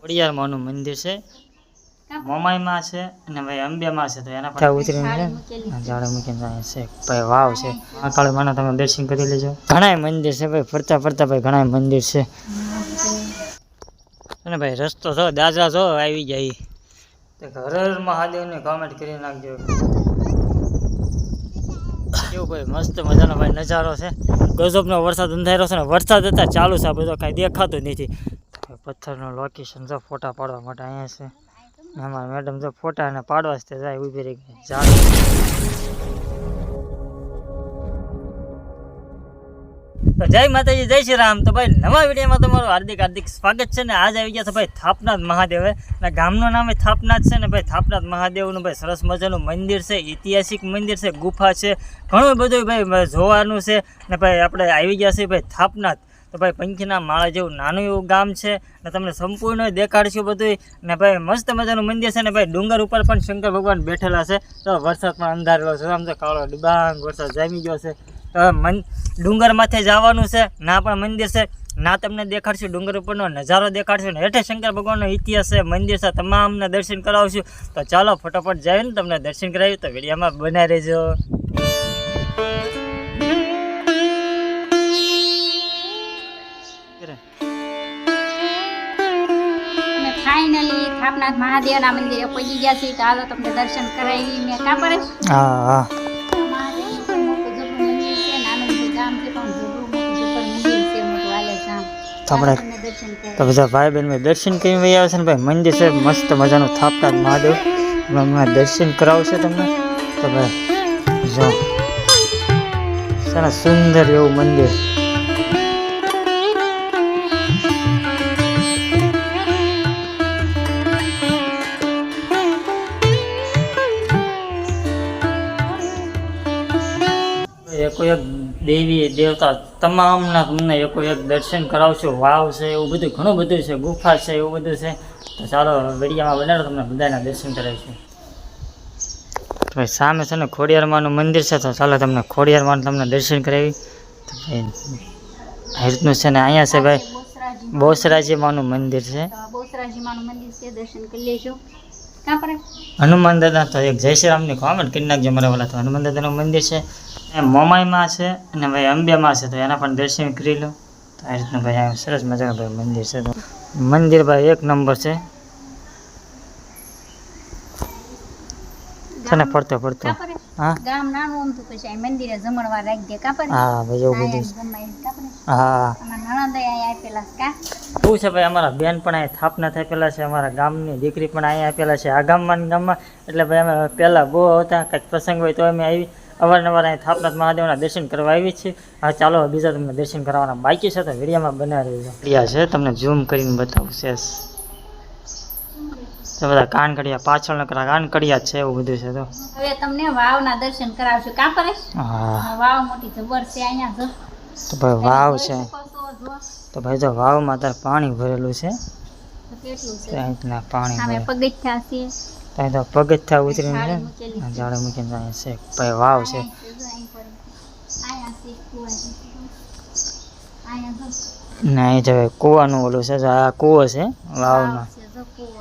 ખોડિયારમાંનું મંદિર છે. મોમાઈમાં છે અને ભાઈ અંબેમાં છે તો એના પર ઉતરીને છે ઝાડે મૂકીને જાય છે. ભાઈ વાવ છે. મહાકાળી માના તમે દર્શન કરી લેજો. ઘણાય મંદિર છે ભાઈ ફરતા ફરતા ભાઈ ઘણાય મંદિર છે. અને ભાઈ રસ્તો છો દાદરા છો આવી જાય. તો હર હર મહાદેવને કોમેન્ટ કરી નાખજો. કેવું ભાઈ મસ્ત મજાનો ભાઈ નજારો છે. ગજબનો વરસાદ અંધારો છે ને વરસાદ હતા ચાલુ છે આ બધો કાંઈ દેખાતું નથી. પથ્થરનું લોકેશન જો ફોટા પાડવા માટે અહીંયા છે. અમારા મેડમ જો ફોટા ને પાડવા જ જાય, ઊભી રહી ગઈ. ઝાડ. તો જય માતાજી, જય શ્રી રામ. તો ભાઈ, નવા વિડીયોમાં તમારું હાર્દિક હાર્દિક સ્વાગત છે ને આજ આવી ગયા છે ભાઈ થાપનાથ મહાદેવ. અને ગામનું નામ થાપનાથ છે ને ભાઈ, થાપનાથ મહાદેવનું ભાઈ સરસ મજાનું મંદિર છે, ઐતિહાસિક મંદિર છે, ગુફા છે. ઘણું બધું ભાઈ જોવાનું છે. ને ભાઈ, આપણે આવી ગયા છે ભાઈ થાપનાથ તો ભાઈ પંખીના માળા જેવું નાનું એવું ગામ છે ને તમને સંપૂર્ણ દેખાડશું બધું ને ભાઈ મસ્ત મજાનું મંદિર છે ને ભાઈ ડુંગર ઉપર પણ શંકર ભગવાન બેઠેલા છે. તો વરસાદ પણ અંધારેલો છે. આમ તો કાળો ડિબાંગ વરસાદ જામી ગયો છે. તો મન ડુંગર માથે જવાનું છે. ના પણ મંદિર છે. ના તમને દેખાડશું. ડુંગર ઉપરનો નજારો દેખાડશું. ને હેઠે શંકર ભગવાનનો ઇતિહાસ છે. મંદિર છે. તમામને દર્શન કરાવશું. તો ચાલો ફટાફટ જઈને તમને દર્શન કરાવ્યું તો વિડીયોમાં બનાવી રહેજો. થાપનાથ મહાદેવના મંદિરે પહોંચી ગયા છીએ તો હાલો તમને દર્શન કરાવી મેં કાં પડે? હા હા. તો આપણે બધા ભાઈ બહેન દર્શન કરીને વહી આવે છે ને ભાઈ મંદિર છે મસ્ત મજાનું થાપતા મહાદેવ. હમણાં દર્શન કરાવશે તમને. તો ભાઈ જો. છે સુંદર એવું મંદિર. એકો એક દેવી દેવતા તમામના તમને એકો એક દર્શન કરાવશો વાવ છે એવું બધું ઘણું બધું છે ગુફા છે એવું બધું છે. તો ચાલો વિડીયામાં બનાવો તમને બધાના દર્શન કરાવીશું. ભાઈ સામે છે ને ખોડિયારમાનું મંદિર છે તો ચાલો તમને ખોડિયારમાં તમને દર્શન કરાવી. રીતનું છે ને અહીંયા છે ભાઈ બોસરાજી બોસરાજી મંદિર છે. તો મંદિર છે દર્શન કરી લેજો. હનુમાન દાદા તો એક જય શ્રી રામની કોમેન્ટ કરી નાખજો મારા વાલા તો હનુમાન દાદાનું મંદિર છે. એ મોમાઈમાં છે અને ભાઈ અંબેમાં છે તો એના પણ દર્શન કરી લો. તો આ રીતનું ભાઈ સરસ મજાનું ભાઈ મંદિર છે. તો મંદિર ભાઈ એક નંબર છે. છે ને ફરતો ફરતો. હા? ગામ નાનું આમ પછી મંદિરે જમણવાર રાખી દે કાં હા ભાઈ એવું બધું છે. હા શું ભાઈ અમારા બેન પણ અહીંયા સ્થાપના થઈ પેલા છે અમારા ગામની દીકરી પણ અહીંયા આપેલા છે. આ ગામમાં ગામમાં એટલે ભાઈ અમે પહેલાં બહુ હતા કંઈક પ્રસંગ હોય તો અમે આવી અવારનવાર અહીં થાપનાથ મહાદેવના દર્શન કરવા આવી છે. હવે ચાલો બીજા તમને દર્શન કરાવવાના બાકી છે તો વિડીયોમાં બનાવી રહેજો વિડીયા છે તમને ઝૂમ કરીને બતાવું છે તો બધા કાનકડિયા પાછળ નકરા કાનકડિયા જ છે એવું બધું છે તો. હવે તમને વાવના દર્શન કરાવશું. કા હા. વાવ મોટી જબર છે અહીંયા જો. તો ભાઈ વાવ છે. તો ભાઈ જો વાવમાં તાર પાણી ભરેલું છે. કેટલું છે? અહીંના પાણી સામે પગથિયા છે. ત્યાં તો પગથિયા ઉતરીને છે. ઝાડે મૂકીને ત્યાં છે. ભાઈ વાવ છે. ના એ જો કૂવાનું ઓલું છે આ કૂવો છે વાવનો.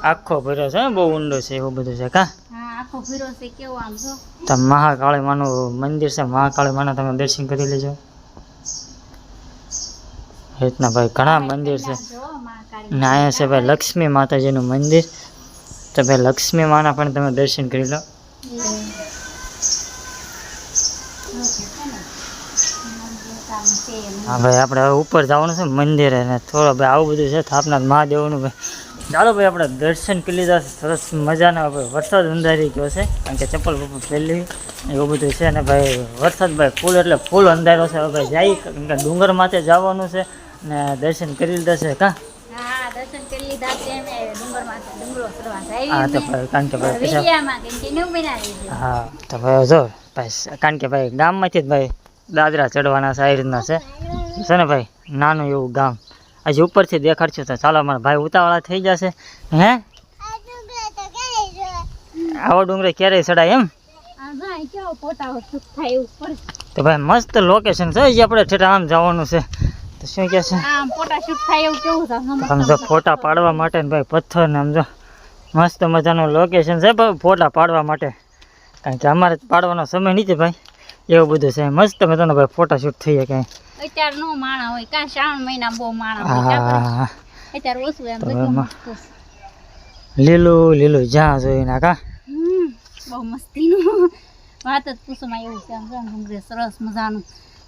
આખો ભર્યો છે બહુ ઊંડો છે એવું બધું છે કા? હા આખો ભીરો છે કેવો આમ જો. તો મહાકાળી માનું મંદિર છે મહાકાળી માના તમે દર્શન કરી લેજો. રીતના ભાઈ ઘણા મંદિર છે. ને અહીંયા છે ભાઈ લક્ષ્મી માતાજીનું મંદિર. તો ભાઈ લક્ષ્મી માના પણ તમે દર્શન કરી લો હા ભાઈ, આપણે હવે ઉપર જવાનું છે મંદિરે ને થોડો ભાઈ આવું બધું છે, થાપનાથ મહાદેવનું ભાઈ ચાલો ભાઈ, આપણે દર્શન કરી લીધા. સરસ મજાના ભાઈ વરસાદ અંધારી ગયો છે, કારણ કે ચપ્પલ બપ્પલ પહેલી એવું બધું છે અને ભાઈ, વરસાદ ભાઈ ફૂલ એટલે ફૂલ અંધારો છે, હવે ભાઈ જાય કારણ કે ડુંગર માથે જવાનું છે ને દર્શન કરી લીધા છે, કાં હા દર્શન કરી લીધા છે અમે ડુંગરમાંથી ડુંગરો ચડવા જઈએ હા તો ભાઈ કારણ કે ભાઈ વિડિયામાં continue બનાવી હા તો ભાઈ જો ભાઈ કારણ કે ભાઈ ગામમાંથી જ ભાઈ દાદરા ચડવાના રીતના છે. છે ને ભાઈ નાનું એવું ગામ. હજી ઉપરથી દેખાડશું તો ચાલો મારા ભાઈ ઉતાવળા થઈ જશે. હે? આવો ડુંગરે ક્યારેય ચડાય એમ. તો ભાઈ મસ્ત લોકેશન છે આપણે ઠેઠ આમ જવાનું છે. શું કહે છે? આમ ફોટા શૂટ થાય એવું કેવું છે? આમ ફોટા પાડવા માટે ને ભાઈ પથ્થર ને આમ જો મસ્ત મજાનું લોકેશન છે ભાઈ ફોટા પાડવા માટે. કારણ કે અમારે પાડવાનો સમય નથી ભાઈ. એવું બધું છે. મસ્ત મજાનો ભાઈ ફોટા શૂટ થઈ જાય અત્યારે નો માણા હોય. કાં શ્રાવણ મહિના બહુ માણા હોય. કાં અત્યારે ઓછું એમ બધું. લીલું લીલું જ્યાં જોઈ ના કા. હમ, બહુ મસ્તીનું. વાત જ એવું છે. આમ સરસ મજાનું.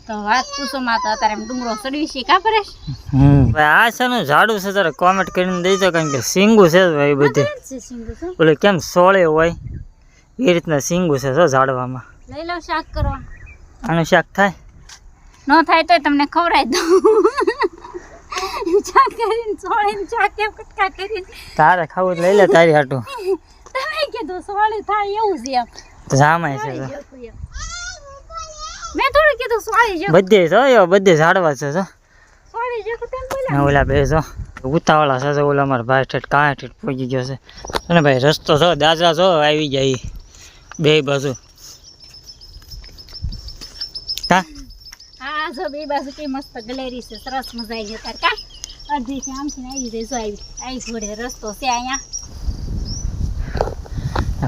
તો વાત પૂછોમાં તો અત્યારે ડુંગરો ચડવી છે કા પરેશ આ છે ને ઝાડું છે તારે કોમેન્ટ કરીને દઈ દો કારણ કે સિંગું છે ભાઈ બધી. ઓલે કેમ સોળે હોય? એ રીતના સિંગુ છે જો ઝાડવામાં. લઈ લો શાક કરવા. આનું શાક થાય? ન થાય તો તમને ખવડાવી દઉં. ચા કરીને સોળીને ચા કેમ કટકા કરીને. તારે ખાવું લઈ લે તારી હાટું. તમે કીધું સોળે થાય એવું છે એમ. જામાય છે. મેં કીધું સોળી જો. બધે જો યો બધે ઝાડવા છે જો. સોળી જો તેમ ને ઓલા બે જો. ઉતાવળા છે જો ઓલા મારા ભાઈ ઠેઠ કાંઈ ઠેઠ પહોંચી ગયો છે. અને ભાઈ રસ્તો જો દાદરા જો આવી જાય. બે બાજુ. હા હા જો બે બાજુ કે મસ્ત ગલેરી છે સરસ મજા આવી જતા કા? અડધી થી આમથી આવી જાય જો આવી આવી જોડે રસ્તો છે અહીંયા.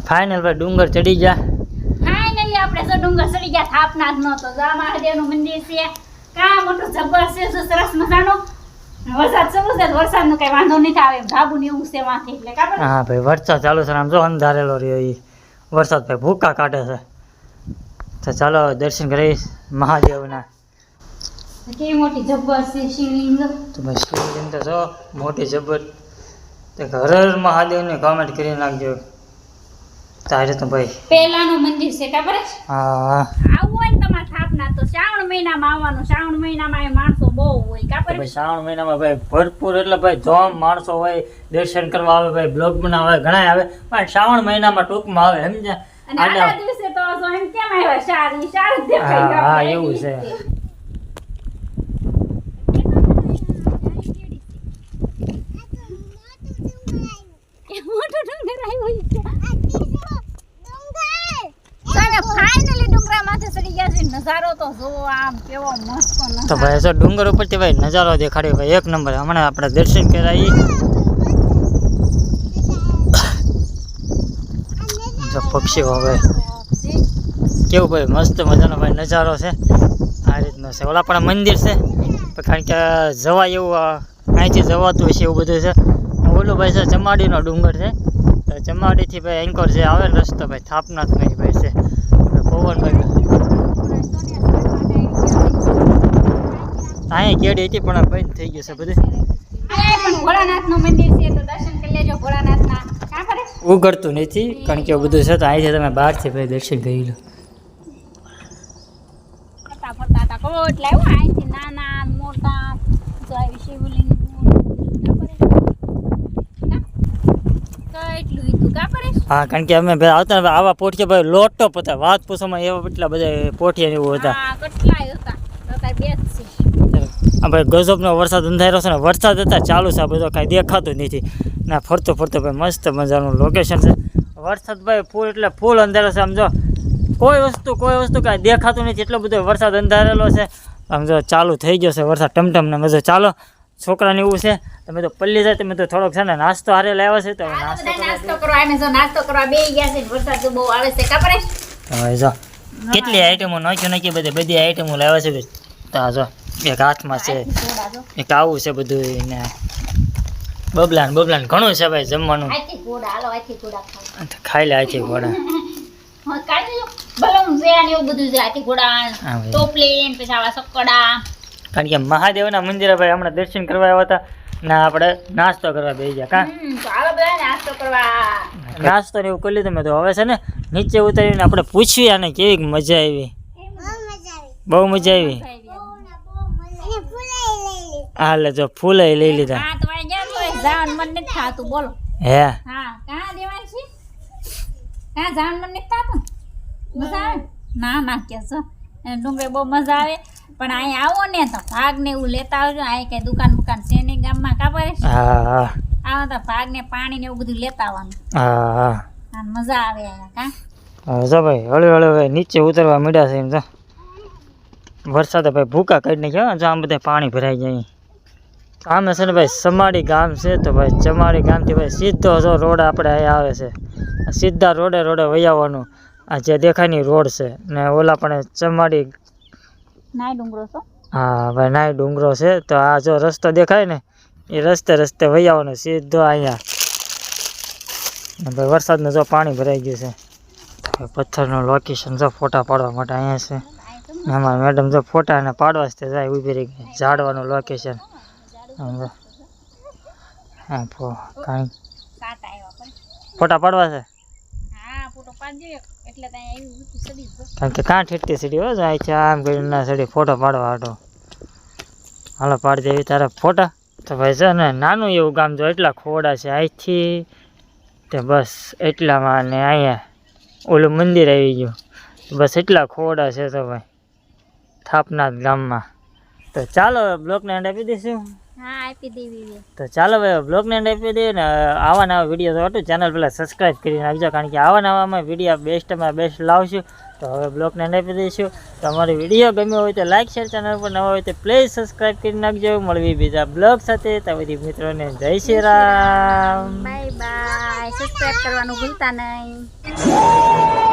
ફાઇનલ ભાઈ ડુંગર ચડી જા જો ડુંગર ચડી ગયા થાપનાથ નો તો. જા મહાદેવનું મંદિર છે કા મોટું જબ્બર છે જો સરસ મજાનો. વરસાદ ચાલુ છે વરસાદનો કઈ વાંધો નથી આવે ધાબુ ને એવું છે માથે એટલે હા ભાઈ વરસાદ ચાલુ છે આમ જો અંધારેલો રહ્યો એ વરસાદ ભાઈ ભૂકા કાઢે છે. તો ચાલો દર્શન કરીશ મહાદેવના. કેવી મોટી જબ્બર છે શિવલિંગ તો ભાઈ શિવલિંગ તો જો મોટી જબર. તો હર હર મહાદેવને કોમેન્ટ કરી નાખજો. તારે તો ભાઈ. પહેલાનું મંદિર છે ખબર છે? હા. આવું હોય ને તમારે થાપના તો શ્રાવણ મહિનામાં આવવાનું. શ્રાવણ મહિનામાં એ માણસો બહુ હોય ખબર ભાઈ શ્રાવણ મહિનામાં ભાઈ ભરપૂર એટલે ભાઈ જોમ માણસો હોય દર્શન કરવા આવે ભાઈ બ્લોગ બનાવે ઘણા આવે. પણ શ્રાવણ મહિનામાં ટૂંકમાં આવે સમજ્યા? અને આટલા આટલા દિવસે તો એમ કેમ આવ્યા? સારી સારી દેખાય હા, હા, એવું છે. મોટો ડુંગર આવ્યું. તો જોવો તો ડુંગર ઉપરથી ભાઈ નજારો દેખાડ્યો ભાઈ. એક નંબર. હમણાં આપણે દર્શન કરાવી જો પક્ષીઓ ભાઈ કેવું ભાઈ, મસ્ત મજાનો ભાઈ નજારો છે. આ રીતનો છે. ઓલા પણ મંદિર છે. કારણ કે જવાય એવું અહીંથી જવાતું છે એવું બધું છે. ઓલું ભાઈ છે ચમાડીનો ડુંગર છે. ચમાડીથી ભાઈ એન્કોર જે આવે રસ્તો ભાઈ થાપનાથ ભાઈ છે. પવન અહીંયા કેડી હતી, પણ બંધ થઈ ગયું છે બધું. મંદિર છે તો દર્શન કરી લેજો ભોળાનાથના કાં ઉઘડતું નથી, કારણ કે બધું છે તો અહીંથી તમે બહારથી ભાઈ દર્શન કરી લો. ફરતા ફરતા કોટલા એવું અહીંથી નાના, મોટા શિવલિંગ કેટલું હતું કા પરેશ હા કારણ કે અમે ભાઈ આવતા આવા પોઠિયા ભાઈ લોટો પતા. વાત પૂછવામાં એવા એટલા બધા પોઠિયા એવું હતા. ભાઈ ગજબનો વરસાદ અંધારો છે ને વરસાદ હતા ચાલુ છે બધો કાંઈ દેખાતું નથી. ના ફરતો ફરતો ભાઈ મસ્ત મજાનું લોકેશન છે. વરસાદ ભાઈ ફૂલ એટલે ફૂલ અંધારો છે આમ જો. કોઈ વસ્તુ કોઈ વસ્તુ કાંઈ દેખાતું નથી. એટલો બધો વરસાદ અંધારેલો છે. આમ જો ચાલુ થઈ ગયો છે વરસાદ ટમટમ ને બધો ચાલો. છોકરાને એવું છે તમે તો પલ્લી જાય તમે તો થોડોક છે ને નાસ્તો હારે લાવ્યા છે તો નાસ્તો કરવા અમે જો નાસ્તો કરવા બે ગયા છે વરસાદ તો બહુ આવે છે કા હવે જો કેટલી આઈટમો નાખ્યું નાખી બધી બધી આઈટમો લાવ્યા છે તો જો એક હાથમાં છે એક આવું છે બધું ને બબલાન બબલાન ઘણું છે ભાઈ જમવાનું. ખાઈ લે આથી ઘોડા હા કાઢી લો. બલમ છે ને એવું બધું છે આથી ઘોડા હા ટોપલી પછી આવા સકડા. કારણ કે મહાદેવના મંદિરે ભાઈ હમણાં દર્શન કરવા આવ્યા હતા ના આપણે નાસ્તો કરવા બેસી ગયા કા? હાલો નાસ્તો કરવા. નાસ્તો ને એવું કરી લીધું મેં તો. હવે છે ને નીચે ઉતારીને આપણે પૂછવી આને કેવી મજા આવી. બહુ મજા આવી. હા લે જો ફૂલ લઈ લીધા. હા હે? ના ના કે ડુંગળી બહુ મજા આવે. પણ અહીંયા આવો ને તો ભાગ ને એવું લેતા આવજો. અહીં કઈ દુકાન બુકાન છે નહીં ગામમાં કાપરે હા હા. આવો તો ભાગ ને પાણી ને એવું બધું લેતા આવવાનું. હા. હા મજા આવે હા જો ભાઈ હળવે હળવે નીચે ઉતરવા માંડ્યા છે એમ તો વરસાદે ભાઈ ભૂકા કાઢી નાખ્યા હો. જો આમ બધા પાણી ભરાઈ જાય આમે છે ને ભાઈ સમાડી ગામ છે તો ભાઈ ચમાડી ગામથી ભાઈ સીધો જો રોડ આપણે અહીંયા આવે છે. સીધા રોડે રોડે વહી આવવાનું આ જે દેખાયની રોડ છે. ને ઓલા પણ ચમાડી નાય ડુંગરો છો? હા ભાઈ નાય ડુંગરો છે તો આ જો રસ્તો દેખાય ને એ રસ્તે રસ્તે વહી આવવાનો સીધો અહીંયા. ભાઈ વરસાદનું જો પાણી ભરાઈ ગયું છે પથ્થરનું લોકેશન જો ફોટા પાડવા માટે અહીંયા છે. અમારા મેડમ જો ફોટા ને પાડવા જ જાય ઊભી રહી ગઈ ઝાડવાનું લોકેશન હા ફો કાંઈ. ફોટા પાડવા છે? હા ફોટો પાડજો કારણ કે કાં ઠેઠતી સીડી હો, જાય છે, આમ કરીને ના સીડી ફોટો પાડવા હાટો. હાલો, પાડી દેવી તારા ફોટા. તો ભાઈ છે ને, નાનું એવું ગામ જો, એટલા ખોડા છે અહીંથી તે બસ એટલામાં ને અહીંયા ઓલું મંદિર આવી ગયું. બસ એટલા ખોડા છે તો ભાઈ. થાપનાથ ગામમાં. તો ચાલો બ્લોકને એન્ડ આપી દઈશું. હા આપી દેવી તો ચાલો હવે બ્લોગ ને આપી દઈએ ને આવા નવા વીડિયો તો હતું ચેનલ પહેલાં સબસ્ક્રાઈબ કરી નાખજો કારણ કે આવા નવામાં વીડિયો બેસ્ટમાં બેસ્ટ લાવશું. તો હવે બ્લોગ ને આપી દઈશું. તો અમારો વીડિયો ગમ્યો હોય તો લાઈક શેર ચેનલ પર નવા હોય તો પ્લીઝ સબસ્ક્રાઈબ કરી નાખજો મળવી બીજા બ્લોગ સાથે. તો બધી મિત્રોને Jai Shri Ram. Bye bye subscribe કરવાનું ભૂલતા નહીં.